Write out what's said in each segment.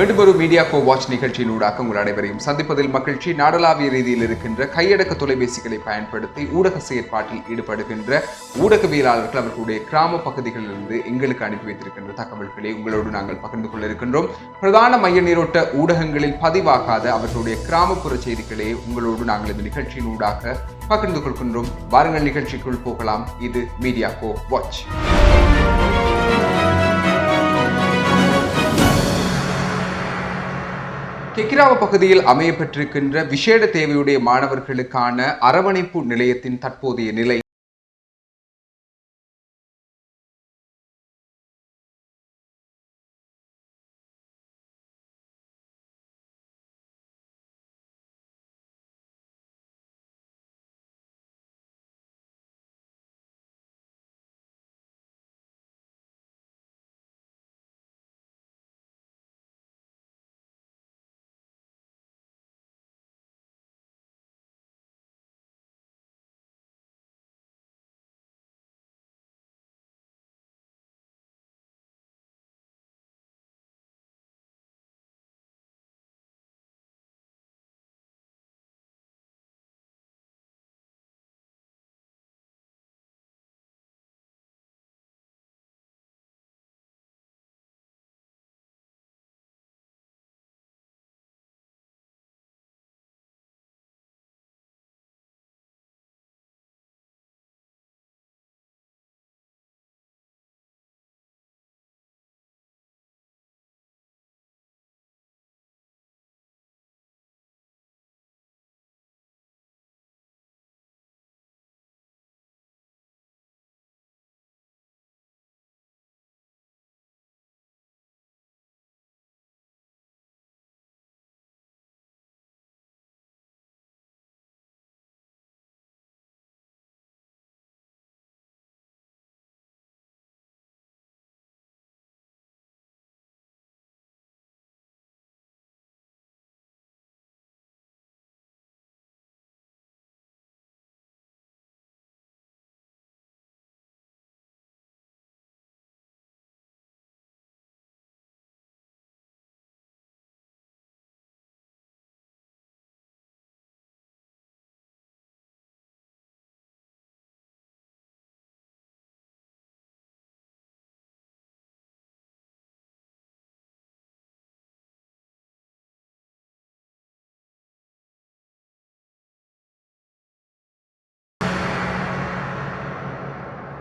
மீண்டும் ஒரு media go watch நிகழ்ச்சியின் ஊடாக உங்கள் அனைவரையும் சந்திப்பதில் மகிழ்ச்சி. நாடளாவிய ரீதியில் இருக்கின்ற கையடக்க தொலைபேசிகளை பயன்படுத்தி ஊடக செயற்பாட்டில் ஈடுபடுகின்ற ஊடகவியலாளர்கள் அவர்களுடைய கிராம பகுதிகளிலிருந்து எங்களுக்கு அனுப்பி வைத்திருக்கின்ற தகவல்களை உங்களோடு நாங்கள் பகிர்ந்து கொள்ள இருக்கின்றோம். பிரதான மைய நீரோட்ட ஊடகங்களில் பதிவாகாத அவர்களுடைய கிராமப்புற செய்திகளை உங்களோடு நாங்கள் இந்த நிகழ்ச்சியின் ஊடாக பகிர்ந்து கொள்கின்றோம். வாருங்கள் நிகழ்ச்சிக்குள் போகலாம். இது மீடியா கோ வாட்ச் கிக்கிராவ பகுதியில் அமையப்பெற்றிருக்கின்ற விசேட தேவையுடைய மாணவர்களுக்கான அரவணைப்பு நிலையத்தின் தற்போதைய நிலை.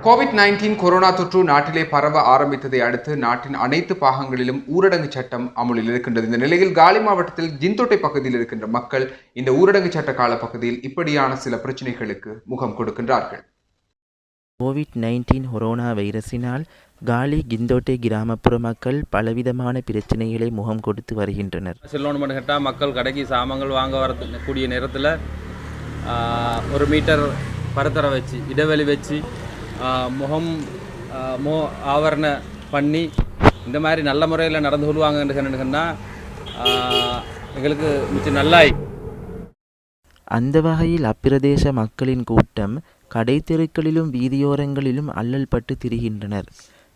கோவிட் நைன்டீன் கொரோனா தொற்று நாட்டிலே பரவ ஆரம்பித்ததை அடுத்து நாட்டின் அனைத்து பாகங்களிலும் ஊரடங்கு சட்டம் அமுலில் இருக்கின்றது. இந்த நிலையில் காலி மாவட்டத்தில் ஜிந்தோட்டை பகுதியில் இருக்கின்ற மக்கள் இந்த ஊரடங்கு சட்ட கால பகுதியில் இப்படியான சில பிரச்சனைகளுக்கு முகம் கொடுக்கின்றார்கள். கோவிட் நைன்டீன் கொரோனா வைரஸினால் காலி கிந்தோட்டை கிராமப்புற மக்கள் பலவிதமான பிரச்சனைகளை முகம் கொடுத்து வருகின்றனர். செல்லோன் கேட்டால் மக்கள் கடைக்கு சாமான்கள் வாங்க வர கூடிய நேரத்தில் ஒரு மீட்டர் பரத்தரை வச்சு இடைவெளி வச்சு முகம் மோ ஆவரண பண்ணி இந்த மாதிரி நல்ல முறையில் நடந்து கொள்வாங்கன்னு சொன்னால் எங்களுக்கு மிச்சம் நல்லாய். அந்த வகையில் அப்பிரதேச மக்களின் கூட்டம் கடை தெருக்களிலும் வீதியோரங்களிலும் அல்லல் பட்டு திரிகின்றனர்.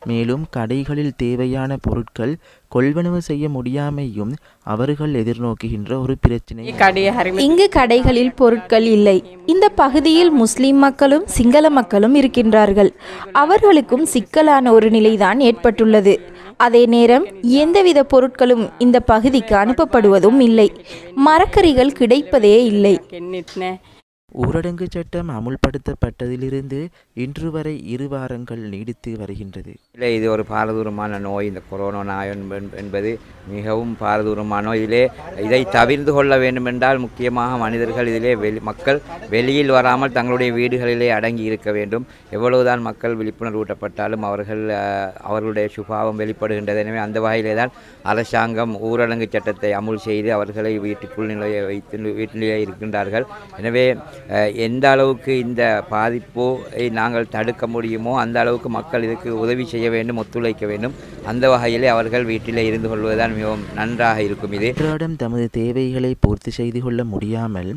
மேலும் கடைகளில் தேவையான பொருட்கள் கொள்வனவு செய்ய முடியாமையும் அவர்கள் எதிர்நோக்குகின்ற ஒரு பிரச்சனை. இங்கு கடைகளில் பொருட்கள் இல்லை. இந்த பகுதியில் முஸ்லிம் மக்களும் சிங்கள மக்களும் இருக்கின்றார்கள். அவர்களுக்கும் சிக்கலான ஒரு நிலைதான் ஏற்பட்டுள்ளது. அதே நேரம் எந்தவித பொருட்களும் இந்த பகுதிக்கு அனுப்பப்படுவதும் இல்லை. மரக்கறிகள் கிடைப்பதே இல்லை. ஊரடங்கு சட்டம் அமுல்படுத்தப்பட்டதிலிருந்து இன்று வரை இரு வாரங்கள் நீடித்து வருகின்றது. இல்லை இது ஒரு பாரதூரமான நோய். இந்த கொரோனா நாய் என்பது மிகவும் பாரதூரமான நோய் இதிலே இதை தவிர்த்து கொள்ள வேண்டுமென்றால் முக்கியமாக மனிதர்கள் இதிலே வெளி மக்கள் வெளியில் வராமல் தங்களுடைய வீடுகளிலே அடங்கி இருக்க வேண்டும். எவ்வளவுதான் மக்கள் விழிப்புணர்வு ஊட்டப்பட்டாலும் அவர்கள் அவர்களுடைய சுபாவம் வெளிப்படுகின்றது. எனவே அந்த வகையிலே தான் அரசாங்கம் ஊரடங்கு சட்டத்தை அமுல் செய்து அவர்களை வீட்டுக்குள் நிலைய வைத்து வீட்டிலேயே இருக்கின்றார்கள். எனவே எந்த அளவுக்கு இந்த பாதிப்போ நாங்கள் தடுக்க முடியுமோ அந்த அளவுக்கு மக்கள் இதுக்கு உதவி செய்ய வேண்டும் ஒத்துழைக்க வேண்டும். அந்த வகையிலே அவர்கள் வீட்டிலே இருந்து கொள்வதுதான் மிகவும் நன்றாக இருக்கும் இது. அன்றாடம் தமது தேவைகளை பூர்த்தி செய்து கொள்ள முடியாமல்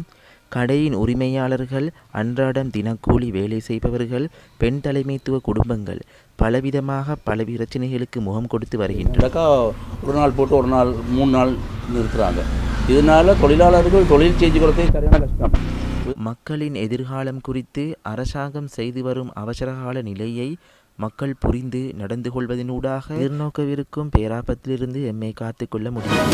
கடையின் உரிமையாளர்கள் அன்றாடம் தினக்கூலி வேலை செய்பவர்கள் பெண் தலைமைத்துவ குடும்பங்கள் பலவிதமாக பல பிரச்சனைகளுக்கு முகம் கொடுத்து வருகின்றனர். ஒரு நாள் போட்டு ஒரு நாள் மூணு நாள் நிறுத்துகிறாங்க இதனால தொழிலாளர்கள் தொழில் செஞ்சு கொடுத்தே சரியான கஷ்டம். மக்களின் எதிர்காலம் குறித்து அரசாங்கம் செய்து வரும் அவசரகால நிலையை மக்கள் புரிந்து நடந்து கொள்வதனூடாக எதிர்நோக்கவிருக்கும் பேராபத்திலிருந்து எம்மை காத்துக்கொள்ள முடியும்.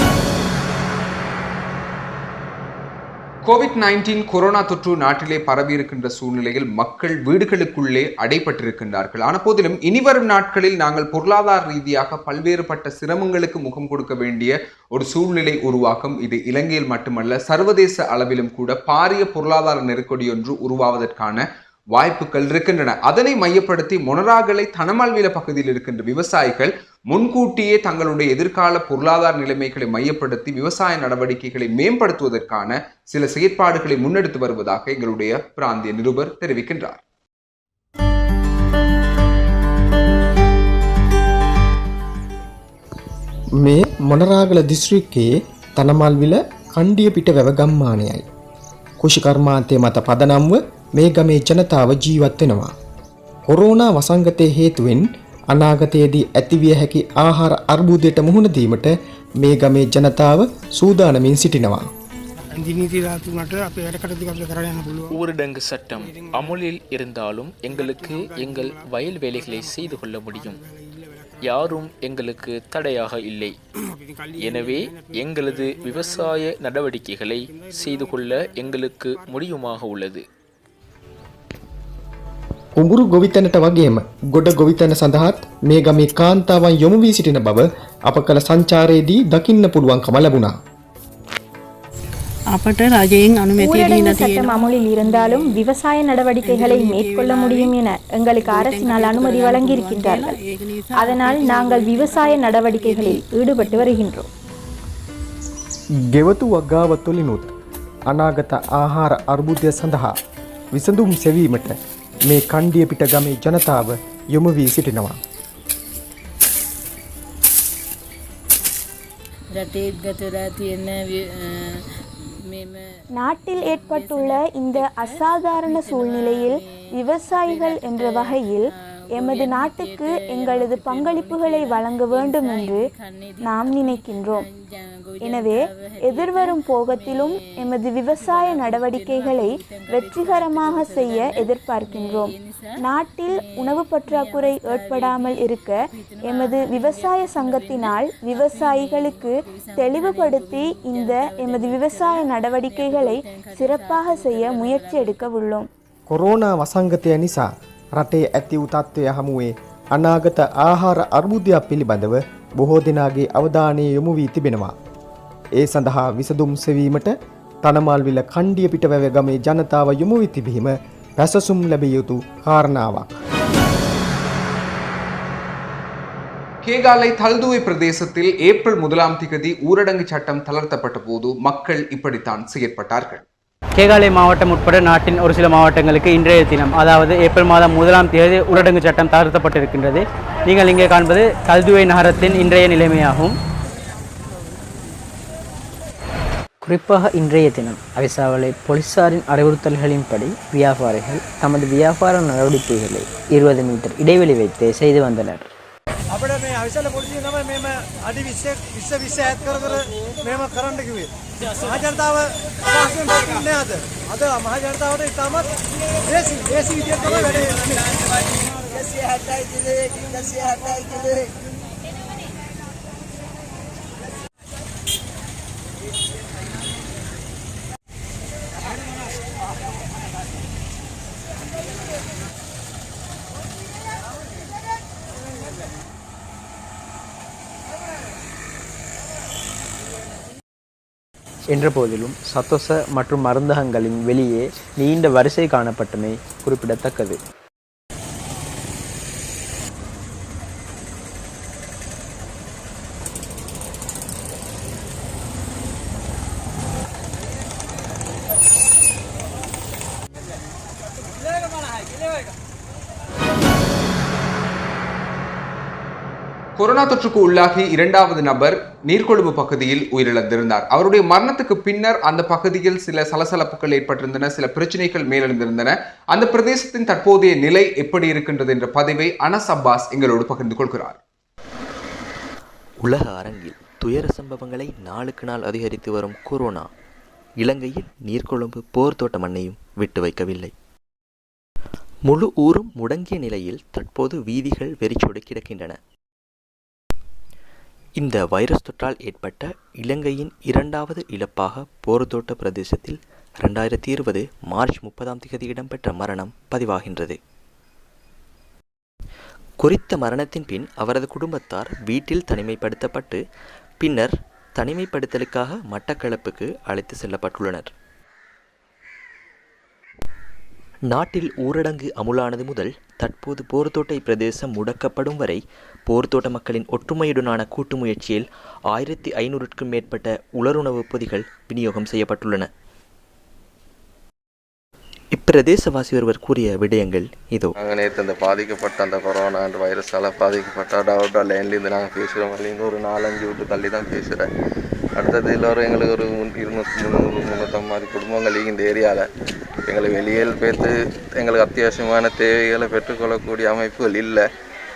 கோவிட் நைன்டீன் கொரோனா தொற்று நாட்டிலே பரவியிருக்கின்ற சூழ்நிலையில் மக்கள் வீடுகளுக்குள்ளே அடைபட்டிருக்கின்றார்கள். ஆன போதிலும் இனிவரும் நாட்களில் நாங்கள் பொருளாதார ரீதியாக பல்வேறுபட்ட சிரமங்களுக்கு முகம் கொடுக்க வேண்டிய ஒரு சூழ்நிலை உருவாக்கும் இது. இலங்கையில் மட்டுமல்ல சர்வதேச அளவிலும் கூட பாரிய பொருளாதார நெருக்கடி ஒன்று உருவாவதற்கான வாய்ப்புகள் இருக்கின்றன. அதனை மையப்படுத்தி மொனராகலை தனமால்வில பகுதியில் இருக்கின்ற விவசாயிகள் முன்கூட்டியே தங்களுடைய எதிர்கால பொருளாதார நிலைமைகளை மையப்படுத்தி விவசாய நடவடிக்கைகளை மேம்படுத்துவதற்கான சில செயற்பாடுகளை முன்னெடுத்து வருவதாக எங்களுடைய பிராந்திய நிருபர் தெரிவிக்கின்றார் මේ මොනරාගල දිස්ත්‍රික්කයේ තනමල්විල කණ්ඩිය පිට වැව ගම්මානයයි. කුෂිකර්මාන්තය මත පදනම්ව මේ ගමේ ජනතාව ජීවත් වෙනවා. කොරෝනා වසංගතය හේතුවෙන් අනාගතයේදී ඇතිවිය හැකි ආහාර අර්බුදයට මුහුණදීමට මේ ගමේ ජනතාව සූදානමින් සිටිනවා. දිනීති රාතුනට අප වැඩ කටති අප කරයන්න පුළුව ஊரடங்கு சட்டம் அமுலில் இருந்தாலும் எங்களுக்கு எங்கள் வயல் வேலைகளை செய்து கொள்ள முடியும் யாரும் எங்களுக்கு தடையாக இல்லை எனவே எங்களது விவசாய நடவடிக்கைகளை செய்து கொள்ள எங்களுக்கு முடியுமாக உள்ளது උඹුරු ගොවිතැනට වගේම ගොඩ ගොවිතැන සඳහත් මේ ගමේ කාන්තාවන් යොමු වී සිටින බව අප කළ සංචාරයේදී දකින්න පුළුවන්කම ලැබුණා. අපට රජයෙන් අනුමැතිය ஊரடங்கு දීලා சட்டம் තියෙනවා. அமுலில் இருந்தாலும் விவசாய நடவடிக்கைகளை மேற்கொள்ள முடியும் என எங்களுக்கு அரசினால் அனுமதி வழங்கியிருக்கின்றார்கள் அதனால் நாங்கள் விவசாய நடவடிக்கைகளில் ஈடுபட்டு வருகின்றோம் ගෙවතු වගාව තුළිනුත් අනාගත ආහාර අර්බුදය සඳහා විසඳුම් සෙවීමට මේ කණ්ඩිය පිට ගමේ ජනතාව යොමු වී සිටිනවා. රටේත් ගතලා තියෙන මෙම நாட்டில் ஏற்பட்டுள்ள இந்த அசாதாரண சூழ்நிலையில் விவசாயிகள் என்ற வகையில் எமது நாட்டுக்கு எங்களது பங்களிப்புகளை வழங்க வேண்டும் என்று நாம் நினைக்கின்றோம். எனவே எதிர்வரும் போகத்திலும் எமது விவசாய நடவடிக்கைகளை வெற்றிகரமாக செய்ய எதிர்பார்க்கின்றோம். நாட்டில் உணவு பற்றாக்குறை ஏற்படாமல் இருக்க எமது விவசாய சங்கத்தினால் விவசாயிகளுக்கு தெளிவுபடுத்தி இந்த எமது விவசாய நடவடிக்கைகளை சிறப்பாக செய்ய முயற்சி எடுக்க உள்ளோம். கொரோனா வசாங்கத்தை அனிசா රටේ ඇති උතත්වය හමුවේ අනාගත ආහාර අර්බුදයක් පිළිබඳව බොහෝ දෙනාගේ අවධානය යොමු වී තිබෙනවා. ඒ සඳහා විසදුම් සෙවීමට තනමල්විල කණ්ඩිය පිට වැව ගමේ ජනතාව යොමු වී තිබීම පැසසුම් ලැබිය යුතු කාරණාවක්. கேகாலை தல்துவை பிரதேசத்தில் ஏப்ரல் முதலாம் திகதி ஊரடங்கு சட்டம் தளர்த்தப்பட்ட போது மக்கள் இப்படித்தான் செயற்பட்டார்கள் கேகாலை மாவட்டம் உட்பட நாட்டின் ஒரு சில மாவட்டங்களுக்கு இன்றைய தினம் அதாவது ஏப்ரல் மாதம் முதலாம் தேதி ஊரடங்கு சட்டம் தளர்த்தப்பட்டிருக்கின்றது. நீங்கள் இங்கே காண்பது கல்துவை நகரத்தின் இன்றைய நிலைமையாகும். குறிப்பாக இன்றைய தினம் அவிசாவளை போலீசாரின் அறிவுறுத்தல்களின்படி வியாபாரிகள் தமது வியாபார நடவடிக்கைகளை இருபது மீட்டர் இடைவெளி வைத்து செய்து வந்தனர். අපිට මේ අවිසල පොලිසිය තමයි මේම අඩි 20 20 20 ඈත් කර කර මේම කරන්න කිව්වේ. මහ ජනතාව පහසුවෙන් දකින්නේ අද. අද මහ ජනතාවට ඉතාමත් දේසි දේසි විදියට තමයි වැඩේ. 170 කිලෝ 170 කිලෝ என்ற போதிலும் சத்தோச மற்றும் மருந்தகங்களின் வெளியே நீண்ட வரிசை காணப்பட்டமை குறிப்பிடத்தக்கது. கொரோனா தொற்றுக்கு உள்ளாகி இரண்டாவது நபர் நீர்கொழும்பு பகுதியில் உயிரிழந்திருந்தார். அவருடைய மரணத்துக்கு பின்னர் அந்த பகுதியில் சில சலசலப்புகள் ஏற்பட்டிருந்தன சில பிரச்சனைகள் மேலெழுந்திருந்தன. அந்த பிரதேசத்தின் தற்போதைய நிலை எப்படி இருக்கின்றது என்ற பதிவை அனஸ் அப்பாஸ் எங்களோடு பகிர்ந்து கொள்கிறார். உலக அரங்கில் துயர சம்பவங்களை நாளுக்கு நாள் அதிகரித்து வரும் கொரோனா இலங்கையில் நீர்கொழும்பு போர் தோட்ட மண்ணையும் விட்டு வைக்கவில்லை. முழு ஊரும் முடங்கிய நிலையில் தற்போது வீதிகள் வெறிச்சோடி கிடக்கின்றன. இந்த வைரஸ் தொற்றால் ஏற்பட்ட இலங்கையின் இரண்டாவது இழப்பாக போர்தோட்ட பிரதேசத்தில் ரெண்டாயிரத்தி இருபது மார்ச் முப்பதாம் தேதி இடம்பெற்ற மரணம் பதிவாகின்றது. குறித்த மரணத்தின் பின் அவரது குடும்பத்தார் வீட்டில் தனிமைப்படுத்தப்பட்டு பின்னர் தனிமைப்படுத்தலுக்காக மட்டக்களப்புக்கு அழைத்து செல்லப்பட்டுள்ளனர். நாட்டில் ஊரடங்கு அமுலானது முதல் தற்போது போர்த்தோட்டை பிரதேசம் முடக்கப்படும் வரை போர்த்தோட்ட மக்களின் ஒற்றுமையுடனான கூட்டு முயற்சியில் ஆயிரத்தி ஐநூறுக்கும் மேற்பட்ட உலருணவுப் பொதிகள் விநியோகம் செய்யப்பட்டுள்ளன. இப்பிரதேசவாசி ஒருவர் கூறிய விடயங்கள் இதோ. நாங்கள் நேற்று அந்த பாதிக்கப்பட்ட அந்த கொரோனா அந்த வைரஸால் பாதிக்கப்பட்ட டவுட்டா லைன்லேருந்து நாங்கள் பேசுகிறோம் இன்னொரு ஒரு நாலஞ்சு விட்டு தள்ளி தான் பேசுகிறேன் அடுத்தது எல்லோரும் எங்களுக்கு ஒரு முன் இருநூற்றி முந்நூறு முந்நூற்றம்பது மாதிரி குடும்பங்கள் இந்த ஏரியாவில் எங்களை வெளியில் பேர்த்து எங்களுக்கு அத்தியாவசியமான தேவைகளை பெற்றுக்கொள்ளக்கூடிய அமைப்புகள் இல்லை.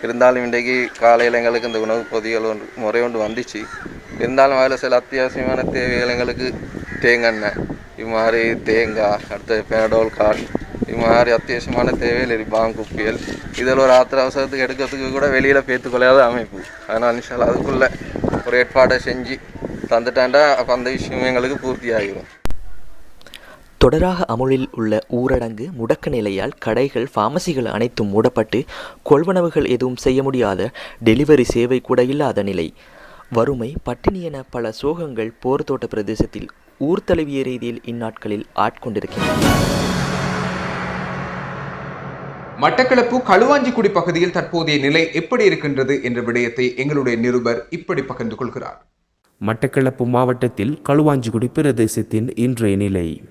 இருந்தாலும் இன்றைக்கு காலையில் எங்களுக்கு இந்த உணவுப் பொதிகள் ஒன்று முறை ஒன்று வந்துச்சு. இருந்தாலும் அதில் சில அத்தியாவசியமான தேவைகள் எங்களுக்கு தேங்காய் இது மாதிரி தேங்காய் அடுத்தது பேடோல் கார்டு இம்மாதிரி அத்தியாவசியமான தேவைகள் எரிப்பாங்க குப்பியல். இதில் ஒரு ஆத்திர அவசரத்துக்கு எடுக்கிறதுக்கு கூட வெளியில் பேத்துக்கொள்ளாத அமைப்பு. அதனால் நிஷால் அதுக்குள்ளே ஒரு ஏற்பாடை செஞ்சு தந்துட்டாண்டா அப்போ அந்த விஷயம் எங்களுக்கு பூர்த்தி ஆகிரும் தொடராக அமுலில் உள்ள ஊரடங்கு முடக்க நிலையால் கடைகள் ஃபார்மசிகள் அனைத்தும் மூடப்பட்டு கொள்வனவுகள் எதுவும் செய்ய முடியாத டெலிவரி சேவை கூட இல்லாத நிலை. வறுமை பட்டினி என பல சோகங்கள் போர்த்தோட்ட பிரதேசத்தில் ஊர் தழுவிய ரீதியில் இந்நாட்களில் ஆட்கொண்டிருக்கின்றன. மட்டக்களப்பு களுவாஞ்சிக்குடி பகுதியில் தற்போதைய நிலை எப்படி இருக்கின்றது என்ற விடயத்தை எங்களுடைய நிருபர் இப்படி பகிர்ந்து கொள்கிறார். மட்டக்களப்பு மாவட்டத்தில் களுவாஞ்சிகுடி பிரதேசத்தின் இன்றைய நிலை.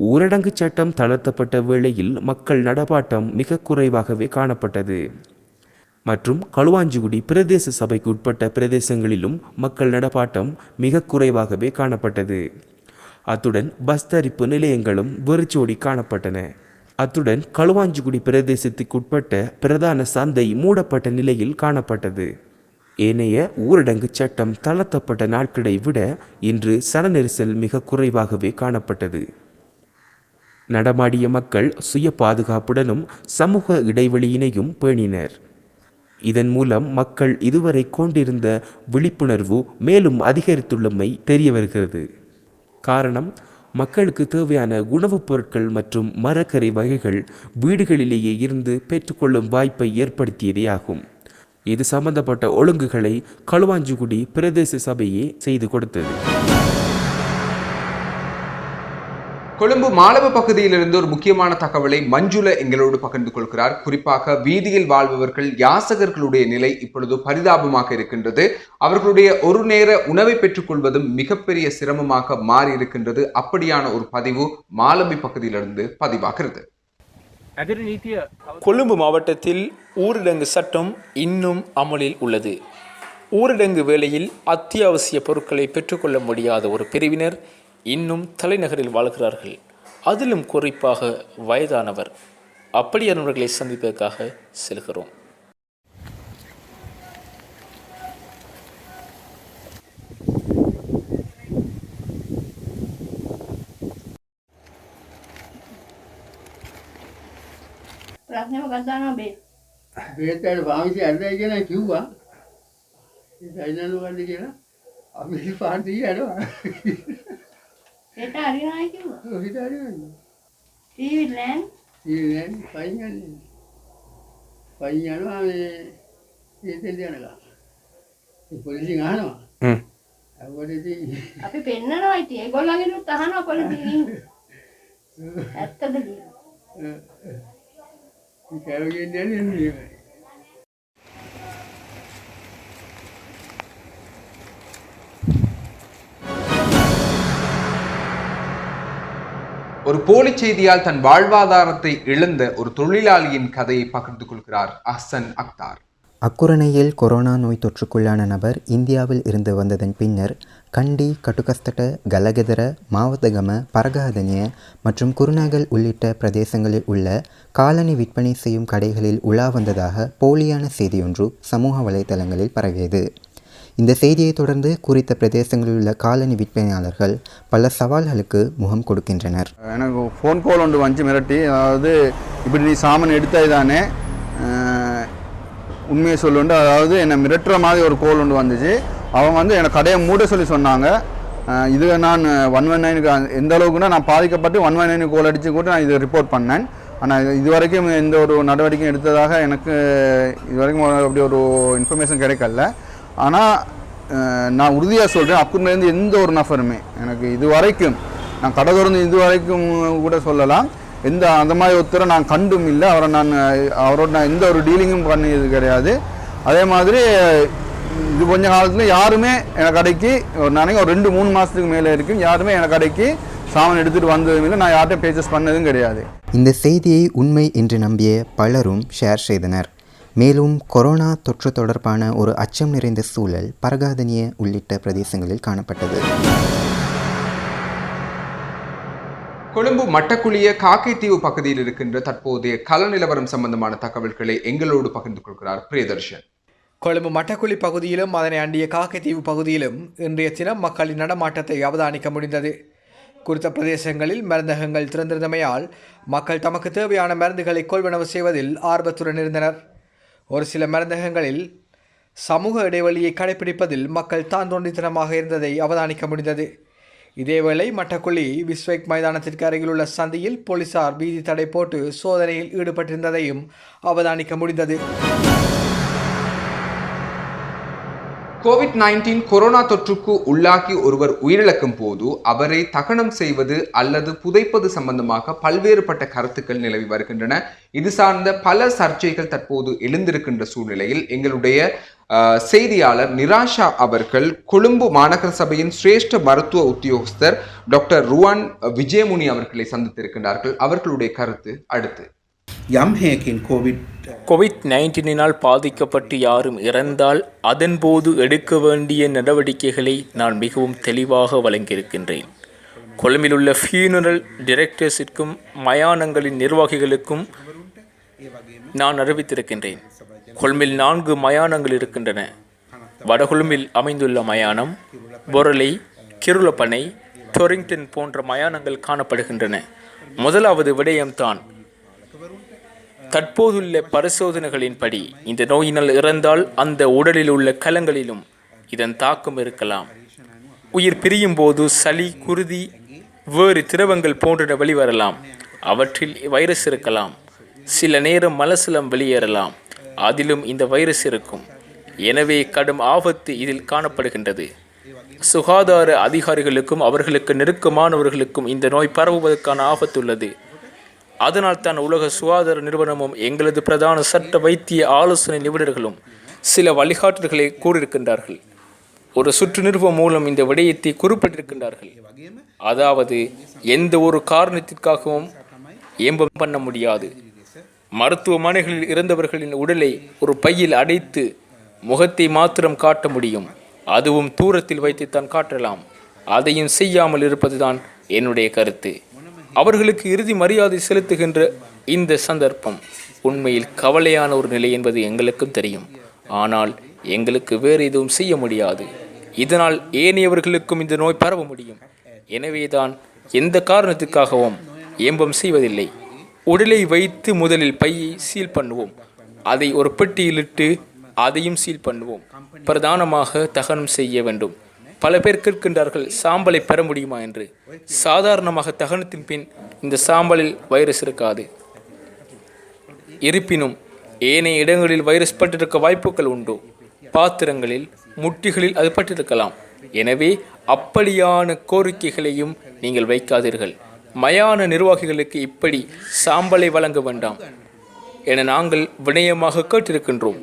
ஊரடங்கு சட்டம் தளர்த்தப்பட்ட வேளையில் மக்கள் நடமாட்டம் மிக குறைவாகவே காணப்பட்டது. மற்றும் களுவாஞ்சிகுடி பிரதேச சபைக்கு உட்பட்ட பிரதேசங்களிலும் மக்கள் நடமாட்டம் மிக குறைவாகவே காணப்பட்டது. அத்துடன் பஸ் தரிப்பு நிலையங்களும் வெறிச்சோடி காணப்பட்டன. அத்துடன் களுவாஞ்சிகுடி பிரதேசத்துக்கு உட்பட்ட பிரதான சந்தை மூடப்பட்ட நிலையில் காணப்பட்டது. ஏனைய ஊரடங்கு சட்டம் தளர்த்தப்பட்ட நாட்களை விட இன்று சனநெரிசல் மிக குறைவாகவே காணப்பட்டது. நடமாடிய மக்கள் சுய பாதுகாப்புடனும் சமூக இடைவெளியினையும் பேணினர். இதன் மூலம் மக்கள் இதுவரை கொண்டிருந்த விழிப்புணர்வு மேலும் அதிகரித்துள்ளமை தெரிய வருகிறது காரணம் மக்களுக்கு தேவையான உணவுப் பொருட்கள் மற்றும் மரக்கறி வகைகள் வீடுகளிலேயே இருந்து பெற்றுக்கொள்ளும் வாய்ப்பை ஏற்படுத்தியதே ஆகும். இது சம்பந்தப்பட்ட ஒழுங்குகளை களுவாஞ்சிகுடி பிரதேச சபையே செய்து கொடுத்தது. கொழும்பு மாலவ பகுதியிலிருந்து ஒரு முக்கியமான தகவலை மஞ்சுள எங்களோடு பகிர்ந்து கொள்கிறார். குறிப்பாக வீதியில் வாழ்பவர்கள் யாசகர்களுடைய நிலை இப்பொழுது பரிதாபமாக இருக்கின்றது. அவர்களுடைய ஒரு நேர உணவை பெற்றுக்கொள்வதும் மிகப்பெரிய சிரமமாக மாறி இருக்கின்றது அப்படியான ஒரு பதிவு மாலபி பகுதியிலிருந்து பதிவாகிறது. கொழும்பு மாவட்டத்தில் ஊரடங்கு சட்டம் இன்னும் அமலில் உள்ளது. ஊரடங்கு வேளையில் அத்தியாவசிய பொருட்களை பெற்றுக்கொள்ள முடியாத ஒரு பிரிவினர் இன்னும் தலைநகரில் வாழ்கிறார்கள். அதிலும் குறிப்பாக வயதானவர். அப்படியானவர்களை சந்திப்பதற்காக செல்கிறோம். එහෙම ගන්නවා බේ. බේතට පාවිච්චි අරදයි කියලා කිව්වා. ඒ සයිනල් වලද කියලා අපි පාන්ති යනවා. ඒට හරිනවයි කිව්වා. ඔව් හිත හරිනවයි. ටීවී ලෑන් ටීවී ලෑන් පයින් යන්නේ. පයින් යනවා මේ ඒතෙන් යනවා. පොලිසියෙන් අහනවා. හ්ම්. අපි පෙන්නවා ඉතින් ඒගොල්ලන්ගෙනුත් අහනවා පොලිසියෙන්. ඇත්තද කියලා. ஒரு போலி செய்தியால் தன் வாழ்வாதாரத்தை இழந்த ஒரு தொழிலாளியின் கதையை பகிர்ந்து கொள்கிறார் அஹ்சன் அக்தார். அக்குரணையில் கொரோனா நோய் தொற்றுக்குள்ளான நபர் இந்தியாவில் இருந்து வந்ததன் பின்னர் கண்டி கட்டுகஸ்தட்ட கலகெதர மாவத்தகம பரகஹதனிய மற்றும் குருநாகல் உள்ளிட்ட பிரதேசங்களில் உள்ள காலணி விற்பனை செய்யும் கடைகளில் உலா வந்ததாக போலியான செய்தியொன்று சமூக வலைதளங்களில் பரவியது. இந்த செய்தியை தொடர்ந்து குறித்த பிரதேசங்களில் உள்ள காலணி விற்பனையாளர்கள் பல சவால்களுக்கு முகம் கொடுக்கின்றனர். எனக்கு ஃபோன் கால் ஒன்று வந்து மிரட்டி. அதாவது இப்படி நீ சாமன் எடுத்தாய் தானே? உண்மையை சொல்லுண்டு அதாவது என்னை மிரட்டுற மாதிரி ஒரு கோல் ஒன்று வந்துச்சு. அவங்க வந்து எனக்கு கடையை மூட சொல்லி சொன்னாங்க. இது நான் ஒன் ஒன் நைனுக்கு எந்த அளவுக்குன்னா நான் பாதிக்கப்பட்டு ஒன் ஒன் நைனுக்கு கோல் அடித்து கூட நான் இதை ரிப்போர்ட் பண்ணேன். ஆனால் இது வரைக்கும் எந்த ஒரு நடவடிக்கையும் எடுத்ததாக எனக்கு இது வரைக்கும் அப்படி ஒரு இன்ஃபர்மேஷன் கிடைக்கல. ஆனால் நான் உறுதியாக சொல்கிறேன் அக்குரிலேருந்து எந்த ஒரு நபருமே எனக்கு இது வரைக்கும் நான் கடை திறந்து இது வரைக்கும் கூட சொல்லலாம். எந்த அந்த மாதிரி ஒருத்தரை நான் கண்டும் இல்லை. அவரை நான் அவரோட நான் எந்த ஒரு டீலிங்கும் பண்ணியது கிடையாது. அதே மாதிரி இது கொஞ்ச காலத்தில் யாருமே என் கடைக்கு ஒரு நாளைக்கு ஒரு ரெண்டு மூணு மாதத்துக்கு மேலே இருக்கும் யாருமே என் கடைக்கு சாமான் எடுத்துகிட்டு வந்ததும் இல்லை நான் யார்கிட்டையும் பேச்சஸ் பண்ணதும் கிடையாது. இந்த செய்தியை உண்மை என்று நம்பிய பலரும் ஷேர் செய்தனர். மேலும் கொரோனா தொற்று தொடர்பான ஒரு அச்சம் நிறைந்த சூழல் பரகாதனிய உள்ளிட்ட பிரதேசங்களில் காணப்பட்டது. கொழும்பு மட்டக்குழிய காக்கைத்தீவு பகுதியில் இருக்கின்ற தற்போதைய கள நிலவரம் சம்பந்தமான தகவல்களை எங்களோடு பகிர்ந்து கொள்கிறார் பிரியதர்ஷன். கொழும்பு மட்டக்குழி பகுதியிலும் அதனை அண்டிய காக்கைத்தீவு பகுதியிலும் இன்றைய தினம் மக்களின் நடமாட்டத்தை அவதானிக்க முடிந்தது. குறித்த பிரதேசங்களில் மருந்தகங்கள் திறந்திருந்தமையால் மக்கள் தமக்கு தேவையான மருந்துகளை கொள்வனவு செய்வதில் ஆர்வத்துடன் இருந்தனர். ஒரு சில மருந்தகங்களில் சமூக இடைவெளியை கடைபிடிப்பதில் மக்கள் தான் தோன்றித்தனமாக இருந்ததை அவதானிக்க முடிந்தது. இதேவேளை மட்டக்குழி விஸ்வேக் மைதானத்திற்கு அருகிலுள்ள சந்தையில் சந்தியில் போலீசார் வீதி தடை போட்டு சோதனையில் ஈடுபட்டிருந்ததையும் அவதானிக்க முடிந்தது. கோவிட் நைன்டீன் கொரோனா தொற்றுக்கு உள்ளாகி ஒருவர் உயிரிழக்கும் போது அவரை தகனம் செய்வது அல்லது புதைப்பது சம்பந்தமாக பல்வேறுபட்ட கருத்துக்கள் நிலவி வருகின்றன. இது சார்ந்த பல சர்ச்சைகள் தற்போது எழுந்திருக்கின்ற சூழ்நிலையில் எங்களுடைய செய்தியாளர் நிராஷா அவர்கள் கொழும்பு மாநகர சபையின் சிரேஷ்ட மருத்துவ உத்தியோகஸ்தர் டாக்டர் ருவான் விஜயமுனி அவர்களை சந்தித்திருக்கின்றார்கள். அவர்களுடைய கருத்து அடுத்து. எம்ஹேக்கின் கோவிட் கோவிட் நைன்டீனினால் பாதிக்கப்பட்டு யாரும் இறந்தால் அதன்போது எடுக்க வேண்டிய நடவடிக்கைகளை நான் மிகவும் தெளிவாக வழங்கியிருக்கின்றேன். கொழும்பில் உள்ள ஃபியூனரல் டிரெக்டர்ஸிற்கும் மயானங்களின் நிர்வாகிகளுக்கும் நான் அறிவித்திருக்கின்றேன். கொழும்பில் நான்கு மயானங்கள் இருக்கின்றன. வடகொழும்பில் அமைந்துள்ள மயானம் பொருளை கிருளப்பனை டொரிங்டன் போன்ற மயானங்கள் காணப்படுகின்றன. முதலாவது விடயம்தான் தற்போதுள்ள பரிசோதனைகளின்படி இந்த நோயினால் இறந்தால் அந்த உடலில் உள்ள கலங்களிலும் இதன் தாக்கம் இருக்கலாம். உயிர் பிரியும் போது சளி குருதி வேறு திரவங்கள் போன்ற வெளிவரலாம். அவற்றில் வைரஸ் இருக்கலாம். சில நேரம் மலசலம் வெளியேறலாம். அதிலும் இந்த வைரஸ் இருக்கும். எனவே கடும் ஆபத்து இதில் காணப்படுகின்றது. சுகாதார அதிகாரிகளுக்கும் அவர்களுக்கு நெருக்கமானவர்களுக்கும் இந்த நோய் பரவுவதற்கான ஆபத்து உள்ளது. அதனால் தான் உலக சுகாதார நிறுவனமும் எங்களது பிரதான சட்ட வைத்திய ஆலோசனை நிபுணர்களும் சில வழிகாட்டுதல்களை கூறியிருக்கின்றார்கள். ஒரு சுற்று நிறுவனம் மூலம் இந்த விடயத்தை குறிப்பிட்டிருக்கின்றார்கள். அதாவது எந்த ஒரு காரணத்திற்காகவும் ஏம்பம் பண்ண முடியாது. மருத்துவமனைகளில் இறந்தவர்களின் உடலை ஒரு பையில் அடைத்து முகத்தை மாத்திரம் காட்ட முடியும். அதுவும் தூரத்தில் வைத்துத்தான் காட்டலாம். அதையும் செய்யாமல் இருப்பதுதான் என்னுடைய கருத்து. அவர்களுக்கு இறுதி மரியாதை செலுத்துகின்ற இந்த சந்தர்ப்பம் உண்மையில் கவலையான ஒரு நிலை என்பது எங்களுக்கும் தெரியும். ஆனால் எங்களுக்கு வேறு எதுவும் செய்ய முடியாது. இதனால் ஏனையவர்களுக்கும் இந்த நோய் பரவ முடியும். எனவேதான் எந்த காரணத்துக்காகவும் ஏம்பம் செய்வதில்லை. உடலை வைத்து முதலில் பையை சீல் பண்ணுவோம். அதை ஒரு பெட்டியிலிட்டு அதையும் சீல் பண்ணுவோம். பிரதானமாக தகனம் செய்ய வேண்டும். பல பேர் கேட்கின்றார்கள் சாம்பலை பெற முடியுமா என்று. சாதாரணமாக தகனத்தின் பின் இந்த சாம்பலில் வைரஸ் இருக்காது. இருப்பினும் ஏனைய இடங்களில் வைரஸ் பட்டிருக்க வாய்ப்புகள் உண்டு. பாத்திரங்களில் முட்டிகளில் அது பட்டிருக்கலாம். எனவே அப்படியான கோரிக்கைகளையும் நீங்கள் வைக்காதீர்கள். மயான நிர்வாகிகளுக்கு இப்படி சாம்பலை வழங்க வேண்டாம். என நாங்கள் வினயமாக கேட்டிருக்கின்றோம்.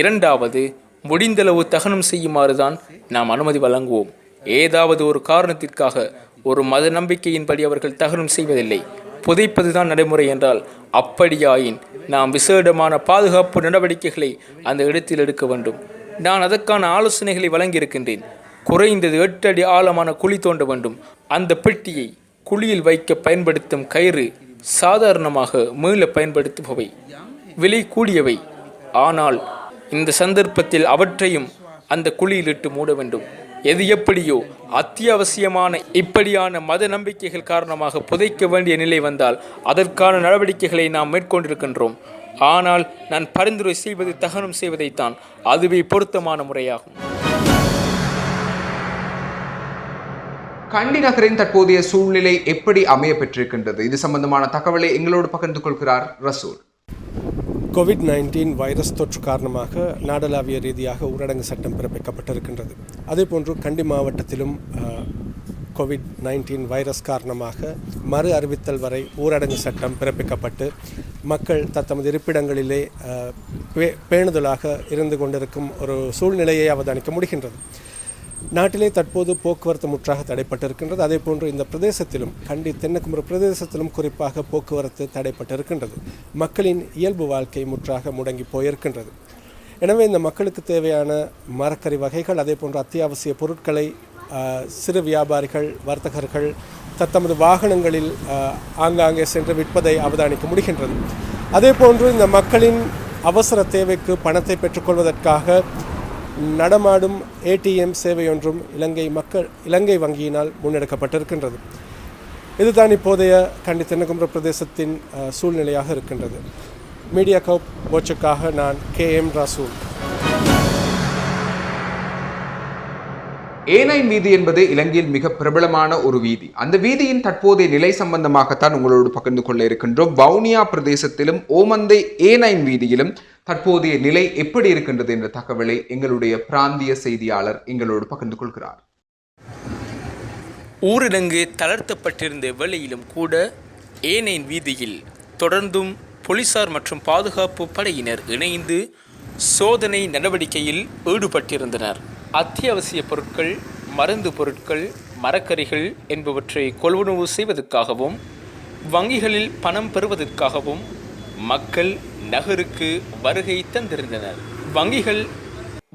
இரண்டாவது முடிந்தளவு தகனம் செய்யுமாறுதான் நாம் அனுமதி வழங்குவோம். ஏதாவது ஒரு காரணத்திற்காக ஒரு மத நம்பிக்கையின்படி அவர்கள் தகனம் செய்வதில்லை. புதைப்பதுதான் நடைமுறை என்றால் அப்படியாயின் நாம் விசேடமான பாதுகாப்பு நடவடிக்கைகளை அந்த இடத்தில் எடுக்க வேண்டும். நான் அதற்கான ஆலோசனைகளை வழங்கியிருக்கின்றேன். குறைந்தது எட்டு அடி ஆழமான குழி தோண்ட வேண்டும். அந்த பெட்டியை குழியில் வைக்க பயன்படுத்தும் கயிறு சாதாரணமாக மீள பயன்படுத்துபவை. விலை கூடியவை. ஆனால் இந்த சந்தர்ப்பத்தில் அவற்றையும் அந்த குழியிலிட்டு மூட வேண்டும். எது எப்படியோ அத்தியாவசியமான இப்படியான மத நம்பிக்கைகள் காரணமாக புதைக்க வேண்டிய நிலை வந்தால் அதற்கான நடவடிக்கைகளை நாம் மேற்கொண்டிருக்கின்றோம். ஆனால் நான் பரிந்துரை செய்வது தகனம் செய்வதைத்தான். அதுவே பொருத்தமான முறையாகும். கண்டி நகரின் தற்போதைய சூழ்நிலை எப்படி அமைய பெற்றிருக்கின்றது? இது சம்பந்தமான தகவலை எங்களோடு பகிர்ந்து கொள்கிறார் ரசூல். கோவிட் நைன்டீன் வைரஸ் தொற்று காரணமாக நாடளாவிய ரீதியாக ஊரடங்கு சட்டம் பிறப்பிக்கப்பட்டிருக்கின்றது. அதேபோன்று கண்டி மாவட்டத்திலும் கோவிட் நைன்டீன் வைரஸ் காரணமாக மறு அறிவித்தல் வரை ஊரடங்கு சட்டம் பிறப்பிக்கப்பட்டு மக்கள் தத்தமது இருப்பிடங்களிலே பே- பேணுதலாக இருந்து கொண்டிருக்கும் ஒரு சூழ்நிலையை அவதானிக்க முடிகின்றது. நாட்டிலே தற்போது போக்குவரத்து முற்றாக தடைப்பட்டிருக்கின்றது. அதே போன்று இந்த பிரதேசத்திலும் கண்டி தென்னக்குமர பிரதேசத்திலும் குறிப்பாக போக்குவரத்து தடைப்பட்டிருக்கின்றது. மக்களின் இயல்பு வாழ்க்கை முற்றாக முடங்கி போயிருக்கின்றது. எனவே இந்த மக்களுக்கு தேவையான மரக்கறி வகைகள் அதே போன்ற அத்தியாவசிய பொருட்களை சிறு வியாபாரிகள் வர்த்தகர்கள் தத்தமது வாகனங்களில் ஆங்காங்கே சென்று விற்பதை அவதானிக்க முடிகின்றது. அதே போன்று இந்த மக்களின் அவசர தேவைக்கு பணத்தை பெற்றுக்கொள்வதற்காக நடமாடும் ஏடிஎம் சேவையொன்றும் இலங்கை மக்கள் இலங்கை வங்கியினால் முன்னெடுக்கப்பட்டிருக்கின்றது. இதுதான் இப்போதைய கண்டி தென்னகுமர பிரதேசத்தின் சூழ்நிலையாக இருக்கின்றது. மீடியா கவுப் போச்சுக்காக நான் கே எம் ராசூல். ஏனைன் வீதி என்பது இலங்கையில் மிக பிரபலமான ஒரு வீதி. அந்த வீதியின் தற்போதைய நிலை சம்பந்தமாகத்தான் உங்களோடு பகிர்ந்து கொள்ள இருக்கின்றோம். வவுனியா பிரதேசத்திலும் ஓமந்தை ஏனைன் வீதியிலும் தற்போதைய நிலை எப்படி இருக்கின்றது என்ற தகவலை எங்களுடைய பிராந்திய செய்தியாளர் எங்களோடு பகிர்ந்து கொள்கிறார். ஊரடங்கு தளர்த்தப்பட்டிருந்த வேளையிலும் கூட ஏனைன் வீதியில் தொடர்ந்தும் போலீசார் மற்றும் பாதுகாப்பு படையினர் இணைந்து சோதனை நடவடிக்கையில் ஈடுபட்டிருந்தனர். அத்தியாவசிய பொருட்கள் மருந்து பொருட்கள் மரக்கறிகள் என்பவற்றை கொள்வனவு செய்வதற்காகவும் வங்கிகளில் பணம் பெறுவதற்காகவும் மக்கள் நகருக்கு வருகை தந்திருந்தனர். வங்கிகள்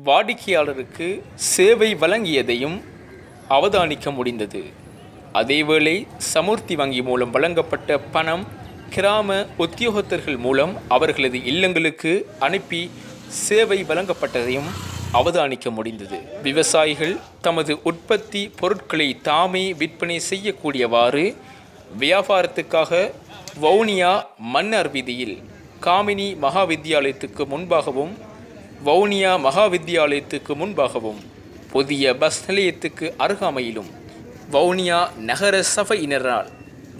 வாடிக்கையாளருக்கு சேவை வழங்கியதையும் அவதானிக்க முடிந்தது. அதேவேளை சமுர்த்தி வங்கி மூலம் வழங்கப்பட்ட பணம் கிராம உத்தியோகத்தர்கள் மூலம் அவர்களது இல்லங்களுக்கு அனுப்பி சேவை வழங்கப்பட்டதையும் அவதானிக்க முடிந்தது. விவசாயிகள் தமது உற்பத்தி பொருட்களை தாமே விற்பனை செய்யக்கூடியவாறு வியாபாரத்துக்காக வவுனியா மன்னார் வீதியில் காமினி மகா வித்தியாலயத்துக்கு முன்பாகவும் வவுனியா மகா வித்தியாலயத்துக்கு முன்பாகவும் புதிய பஸ் நிலையத்துக்கு அருகாமையிலும் வவுனியா நகர சபையினரால்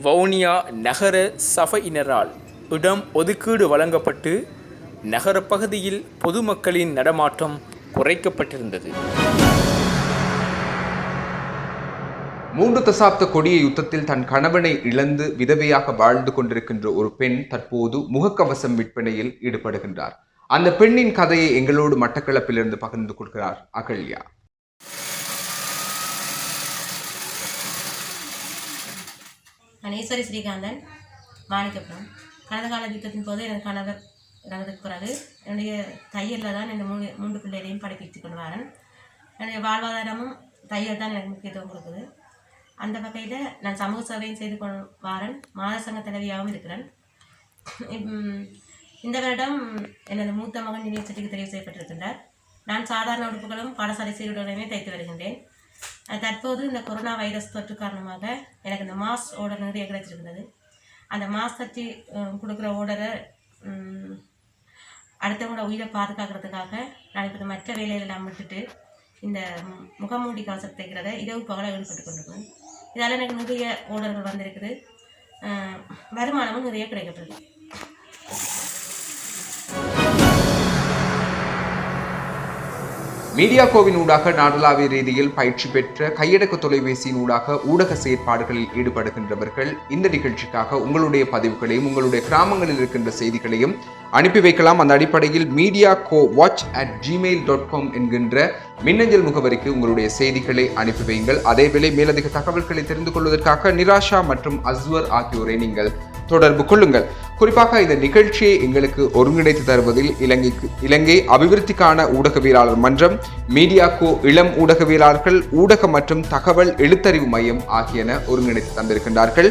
வவுனியா நகர சபையினரால் இடம் ஒதுக்கீடு வழங்கப்பட்டு நகரப்பகுதியில் பொதுமக்களின் நடமாட்டம் குறைக்கப்பட்டிருந்தது. மூன்று தசாப்த கொடிய யுத்தத்தில் தன் கணவனை இழந்து விதவையாக வாழ்ந்து கொண்டிருக்கின்ற ஒரு பெண் தற்போது முகக்கவசம் விற்பனையில் ஈடுபடுகின்றார். அந்த பெண்ணின் கதையை எங்களோடு மட்டக்களப்பிலிருந்து பகிர்ந்து கொள்கிறார் அகல்யா. நான் ஸ்ரீகாந்தன் மாணிக்கப்புறம் கடந்த கால யுத்தத்தின் போது எனது கணவர் இறந்ததுக்கு பிறகு என்னுடைய தையலில் தான் இந்த மூணு மூன்று பிள்ளைகளையும் படிப்பித்து கொண்டு வரேன் என்னுடைய வாழ்வாதாரமும் தையல் தான் எனக்கு முக்கியத்துவம் கொடுக்குது. அந்த வகையில் நான் சமூக சேவையும் செய்து கொள் வாரன். மாத சங்க தலைவியாகவும் இருக்கிறேன். இந்த வருடம் எனது மூத்த மகன் யூனிவர்சிட்டிக்கு தெரிவு செய்யப்பட்டிருக்கின்றார். நான் சாதாரண உடுப்புகளும் பாடசாலை சீருடையுமே தைத்து வருகின்றேன். தற்போது இந்த கொரோனா வைரஸ் தொற்று காரணமாக எனக்கு இந்த மாஸ் ஓடர் நிறைய கிடைச்சிருக்கிறது அந்த மாஸ் தட்டி கொடுக்குற ஓடரை அடுத்தவங்களோட உயிரை பாதுகாக்கிறதுக்காக நான் இப்போ மற்ற வேலையெல்லாம் விட்டுட்டு இந்த முகமூடி கவசம் தைக்கிறத இரவு பகலாக ஈடுபட்டு கொண்டிருக்கேன் இதால் எனக்கு நிறைய ஓடர்கள் வந்திருக்குது. வருமானமும் நிறைய மீடியா கோவின் ஊடாக நாடளாவிய ரீதியில் பயிற்சி பெற்ற கையடக்க தொலைபேசியின் ஊடாக ஊடக செயற்பாடுகளில் ஈடுபடுகின்றவர்கள் இந்த நிகழ்ச்சிக்காக உங்களுடைய பதிவுகளையும் உங்களுடைய கிராமங்களில் இருக்கின்ற செய்திகளையும் அனுப்பி வைக்கலாம். அந்த அடிப்படையில் media go watch at Gmail dot com என்கின்ற மின்னஞ்சல் முகவரிக்கு உங்களுடைய செய்திகளை அனுப்பி வையுங்கள். அதேவேளை மேலதிக தகவல்களை தெரிந்து கொள்வதற்காக நிராஷா மற்றும் அஸ்வர் ஆகியோரை நீங்கள் தொடர்பு கொள்ளுங்கள். குறிப்பாக இந்த நிகழ்ச்சியை எங்களுக்கு ஒருங்கிணைத்து தருவதில் இலங்கைக்கு இலங்கை அபிவிருத்திக்கான ஊடகவியலாளர் மன்றம் மீடியாக்கோ இளம் ஊடகவியலாளர்கள் ஊடக மற்றும் தகவல் எழுத்தறிவு மையம் ஆகியன ஒருங்கிணைத்து தந்திருக்கின்றார்கள்.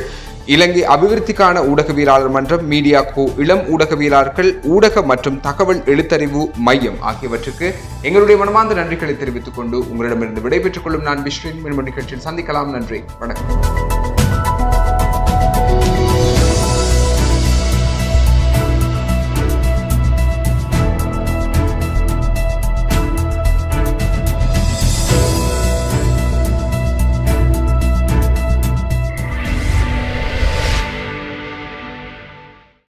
இலங்கை அபிவிருத்திக்கான ஊடகவியலாளர் மன்றம் மீடியாக்கோ இளம் ஊடகவியலாளர்கள் ஊடக மற்றும் தகவல் எழுத்தறிவு மையம் ஆகியவற்றுக்கு எங்களுடைய மனமார்ந்த நன்றிகளை தெரிவித்துக் கொண்டு உங்களிடமிருந்து விடைபெற்றுக் கொள்ளும் நான் விஸ்வின் மீண்டும் நிகழ்ச்சியில் சந்திக்கலாம். நன்றி. வணக்கம்.